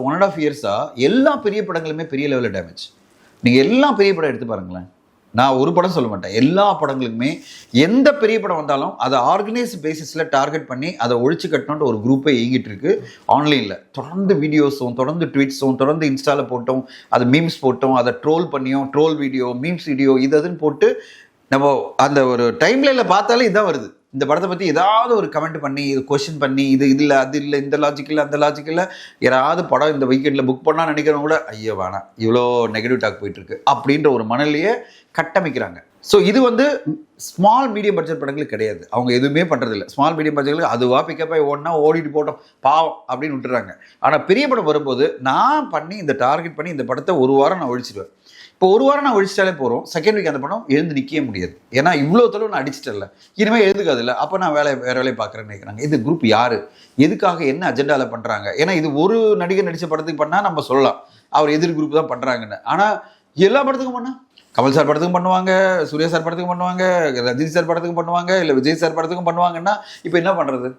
One and half இயர்ஸாக எல்லா பெரிய படங்களுமே பெரிய லெவலில் டேமேஜ் நீங்கள் எல்லா பெரிய படம் எடுத்து பாருங்களேன். நான் ஒரு படம் சொல்ல மாட்டேன். எல்லா படங்களுக்குமே எந்த பெரிய படம் வந்தாலும் அதை ஆர்கனைஸ் பேசிஸில் டார்கெட் பண்ணி அதை ஒழிச்சு கட்டணுன்ற ஒரு குரூப்பை இயங்கிட்டு இருக்கு. ஆன்லைனில் தொடர்ந்து வீடியோஸும் தொடர்ந்து ட்வீட்ஸும் தொடர்ந்து இன்ஸ்டாவில் போட்டோம் அதை மீம்ஸ் போட்டோம் அதை ட்ரோல் பண்ணியும் ட்ரோல் வீடியோ மீம்ஸ் வீடியோ இது அதுன்னு போட்டு நம்ம அந்த ஒரு டைம்லைனில் பார்த்தாலே இதான் வருது. இந்த படத்தை பற்றி ஏதாவது ஒரு கமெண்ட் பண்ணி இது கொஷின் பண்ணி இது இது இல்லை அது இல்லை இந்த லாஜிக் இல்லை அந்த லாஜிக் இல்லை யாராவது படம் இந்த வீக்கெண்டில் புக் பண்ணால் நினைக்கிறவங்க கூட ஐயோ வேணாம். இவ்வளோ நெகட்டிவ் டாக் போயிட்டுருக்கு அப்படின்ற ஒரு மனநிலையை கட்டமைக்கிறாங்க. ஸோ இது வந்து ஸ்மால் மீடியம் பட்ஜெட் படங்களுக்கு கிடையாது. அவங்க எதுவுமே பண்ணுறதில்ல ஸ்மால் மீடியம் பட்ஜெட்களுக்கு அதுவாக பிக்கப் ஆகி ஓடிட்டு போட்டோம். பாவம் அப்படின்னு விட்டுறாங்க. ஆனால் பெரிய படம் வரும்போது நான் பண்ணி இந்த டார்கெட் பண்ணி இந்த படத்தை ஒரு வாரம் நான் ஒழிச்சிடுவேன் இப்போ ஒரு வாரம் நான் ஒழிச்சிட்டாலே போகிறோம் செகண்ட் வீக் அந்த படம் எழுந்து நிற்கவே முடியாது. ஏன்னா இவ்வளோ தளவு நான் அடிச்சிட்டல இனிமேல் எழுதுக்காதுல்ல அப்போ நான் வேலை வேறு வேலையை பார்க்குறேன்னு நினைக்கிறாங்க. இது குரூப் யார்? எதுக்காக என்ன அஜெண்டாவில் பண்ணுறாங்க ஏன்னா இது ஒரு நடிகர் நடித்த படத்துக்கு பண்ணால் நம்ம சொல்லலாம். அவர் எதிர் குரூப் தான் பண்ணுறாங்கன்னு ஆனால் எல்லா படத்துக்கும் பண்ணா? கமல் சார் படத்துக்கும் பண்ணுவாங்க சூர்யா சார் படத்துக்கும் பண்ணுவாங்க ரஜினி சார் படத்துக்கும் பண்ணுவாங்க இல்லை விஜய் சார் படத்துக்கும் பண்ணுவாங்கன்னா இப்போ என்ன பண்ணுறது